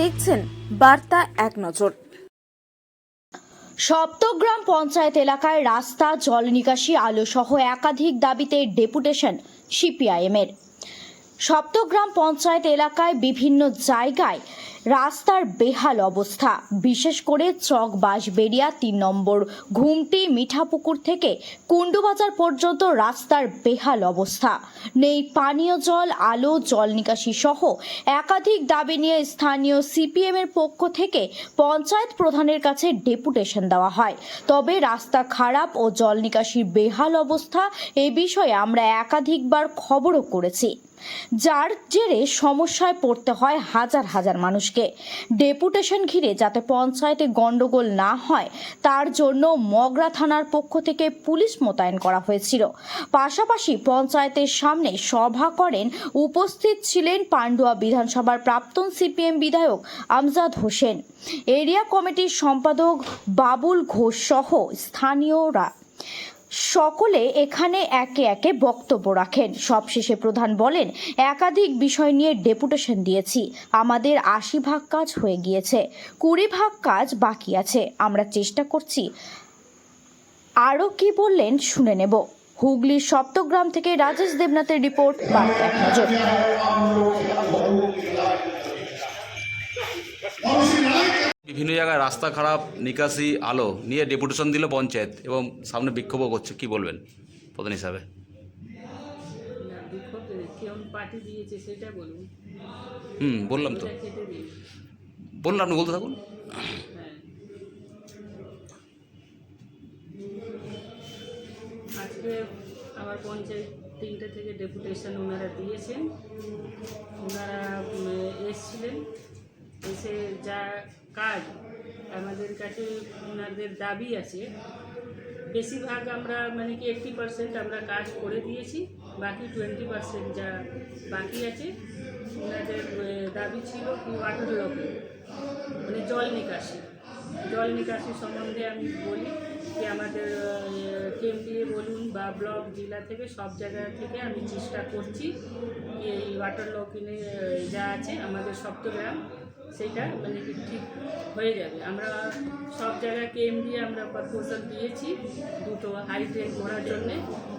দেখছেন বার্তা এক নজর। সপ্তগ্রাম পঞ্চায়েত এলাকায় রাস্তা, জল নিকাশি, আলো সহ একাধিক দাবিতে ডেপুটেশন সিপিআইএমের। সপ্তগ্রাম পঞ্চায়েত এলাকায় বিভিন্ন জায়গায় রাস্তার বেহাল অবস্থা। বিশেষ করে চক বাঁশবেড়িয়া তিন নম্বর ঘুমটি মিঠাপুকুর থেকে কুণ্ডুবাজার পর্যন্ত রাস্তার বেহাল অবস্থা। নেই পানীয় জল, আলো, জল নিকাশি সহ একাধিক দাবি নিয়ে স্থানীয় সিপিএমের পক্ষ থেকে পঞ্চায়েত প্রধানের কাছে ডেপুটেশন দেওয়া হয়। তবে রাস্তা খারাপ ও জল নিকাশির বেহাল অবস্থা এ বিষয়ে আমরা একাধিকবার খবরও করেছি। যার জেরে সমস্যায় পড়তে হয় হাজার হাজার মানুষকে। ডেপুটেশন ঘিরে যাতে পঞ্চায়েতে গন্ডগোল না হয়, তার জন্য মগরা থানার পক্ষ থেকে পুলিশ মোতায়েন করা হয়েছিল। পাশাপাশি পঞ্চায়েতের সামনে সভা করেন উপস্থিত ছিলেন পান্ডুয়া বিধানসভার প্রাক্তন সিপিএম বিধায়ক আমজাদ হোসেন। এরিয়া কমিটির সম্পাদক বাবুল ঘোষ সহ স্থানীয়রা। সকলে এখানে একে একে বক্তব্য রাখেন। সবশেষে প্রধান বলেন, একাধিক বিষয় নিয়ে ডেপুটেশন দিয়েছি। আমাদের আশি ভাগ কাজ হয়ে গিয়েছে। কুড়ি ভাগ কাজ বাকি আছে। আমরা চেষ্টা করছি। আরও কি বললেন শুনে নেব। হুগলির সপ্তগ্রাম থেকে রাজেশ দেবনাথের রিপোর্ট বার্তা বিভিন্ন জায়গায় রাস্তা খারাপ, নিকাশি, আলো নিয়ে ডেপুটেশন দিল পঞ্চায়েত এবং সামনে বিক্ষোভও করছে, কি বলবেন প্রধান হিসাবে? হুম, বললাম তো। বললাম আপনি বলতে থাকুন। আজকে আমার পঞ্চায়েত তিনটে থেকে ডেপুটেশন ওনারা দিয়েছেন। ওনারা এসছিলেন। এসে যা কাজ আমাদের কাছে ওনাদের দাবি আছে। বেশিরভাগ আমরা মানে কি এইট্টি পার্সেন্ট আমরা কাজ করে দিয়েছি, বাকি টোয়েন্টি পার্সেন্ট যা বাকি আছে ওনাদের দাবি ছিল কি ওয়াটার লকিং মানে জল নিকাশি। জল নিকাশি সম্বন্ধে আমি বলি যে আমাদের কেন্দ্রীয় বলুন বা ব্লক, জেলা থেকে সব জায়গা থেকে আমি চেষ্টা করছি এই ওয়াটার লকিনে যা আছে আমাদের সপ্তগ্রাম সেটা মানে কি ঠিক হয়ে যাবে। আমরা সব জায়গায় কেম দিয়ে আমরা প্রপোজাল দিয়েছি দুটো হাই ড্রেন করার জন্যে।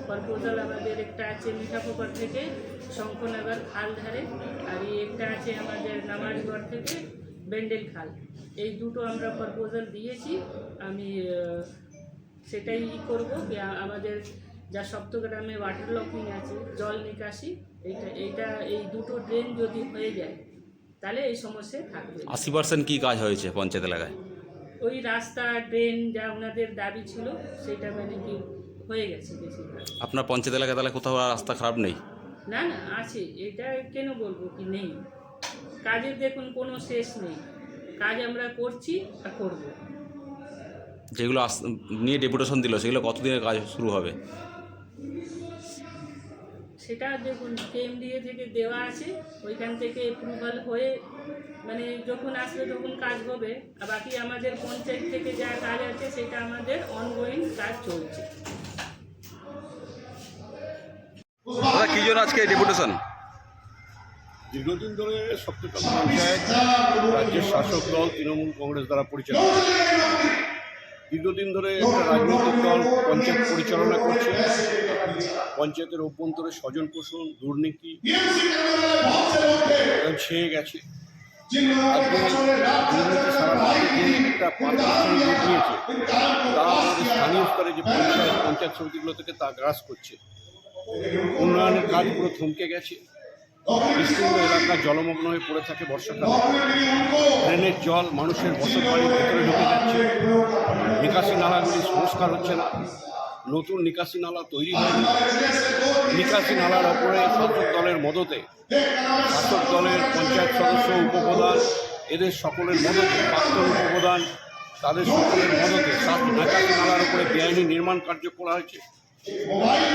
প্রপোজাল আমাদের একটা আছে মিঠাপুকুর থেকে শঙ্কনগর খাল ধারে, আর একটা আছে আমাদের নামাজগড় থেকে বেন্ডেল খাল। এই দুটো আমরা প্রপোজাল দিয়েছি। আমি সেটাই ই করব যে আমাদের যা সপ্তগ্রামে ওয়াটার লকিং আছে, জল নিকাশি, এইটা এইটা, এই দুটো ড্রেন যদি হয়ে যায় তাহলে এই সমস্যা থাকবে। আশি পার্সেন্ট কী কাজ হয়েছে পঞ্চায়েত এলাকায়? ওই রাস্তা ড্রেন যা ওনাদের দাবি ছিল সেটা মানে কি হয়ে গেছে বেশিরভাগ। আপনার পঞ্চায়েত এলাকায় তাহলে কোথাও আর রাস্তা খারাপ নেই? না না আছে। এটা কেন বলব কি নেই? কাজের দেখুন কোনো শেষ নেই। কাজ আমরা করছি আর করব। যেগুলো আস- নিয়ে ডেপুটেশন দিল সেগুলো কতদিনের কাজ শুরু হবে? সেটা দেখুন কেএমডিএ থেকে দেওয়া আছে ওইখান থেকে অ্যাপ্রুভাল হয়ে মানে যখন আসবে তখন কাজ হবে। আর বাকি আমাদের পঞ্চায়েত থেকে যা কাজ আছে সেটা আমাদের অনগোয়িং কাজ চলছে। কী জন্য আজকে ডেপুটেশন দীর্ঘদিন ধরে সপ্তগ্রাম পঞ্চায়েত রাজ্যের শাসক দল তৃণমূল কংগ্রেস দ্বারা পরিচালিত। দীর্ঘদিন ধরে একটা রাজনৈতিক দল পঞ্চায়েত পরিচালনা করছে। পঞ্চায়েতের অভ্যন্তরে স্বজন পোষণ, দুর্নীতি ছেয়ে গেছে। স্থানীয় স্তরে যে পঞ্চায়েত পঞ্চায়েত সমিতিগুলো থেকে তা গ্রাস করছে। উন্নয়নের কাজগুলো থমকে গেছে। বিস্তীর্ণ এলাকা জলমগ্ন হয়ে পড়ে থাকে বর্ষাকালে। ড্রেনের জল মানুষের বসত বাড়ির ভেতরে ঢুকে যাচ্ছে। নিকাশি নালাগুলি সংস্কার হচ্ছে না। নতুন নিকাশি নালা তৈরি হয়নি। নিকাশি নালার ওপরে শাসক দলের মদতে শাসক দলের পঞ্চায়েত সদস্য উপপ্রধান এদের সকলের মদতে প্রাক্তন উপপ্রধান তাদের সকলের মদতে সাত নিকাশি নালার উপরে বেআইনি নির্মাণ কার্য করা হয়েছে।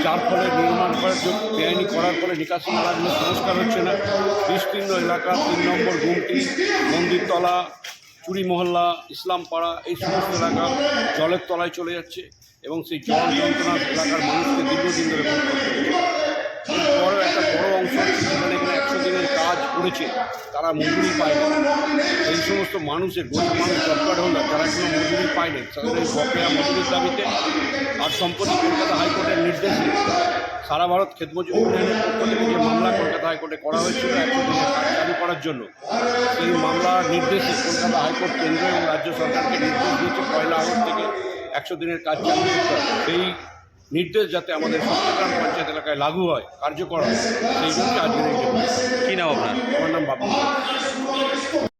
যার ফলে নির্মাণ করার জন্য বেআইনি করার ফলে নিকাশি নালাগুলো সংস্কার হচ্ছে না। বিস্তীর্ণ এলাকা, তিন নম্বর গুমটি মন্দিরতলা চুরি মহল্লা, ইসলামপাড়া, এই সমস্ত এলাকা জলের তলায় চলে যাচ্ছে এবং সেই জল যন্ত্রণা এলাকার মানুষকে দীর্ঘদিন ধরে বড় একটা বড় অংশ আছে যেখানে এখানে একশো দিনের কাজ করেছে, তারা মজুরি পায় এই সমস্ত মানুষের, গরিব মানুষ কার্ড হোল্ডার যারা কোনো মজুরি পায়নি তাদের এই বকেয়া মজুরির দাবিতে আর সম্প্রতি কলকাতা হাইকোর্টের নির্দেশে সারা ভারত ক্ষেত মজুরি যে মামলা কলকাতা হাইকোর্টে করা হয়েছিল, একশো চালু করার জন্য, সেই মামলা নির্দেশে কলকাতা হাইকোর্ট কেন্দ্র এবং রাজ্য সরকারকে নির্দেশ দিয়েছে পয়লা আগস্ট থেকে একশো দিনের কাজ চালু করতে সেই নির্দেশ যাতে আমাদের সত্যগ্রাম পঞ্চায়েত এলাকায় লাগু হয় কার্যকর হয় সেই জন্য আজকের এই। কী নাম আপনার আমার নাম বাবু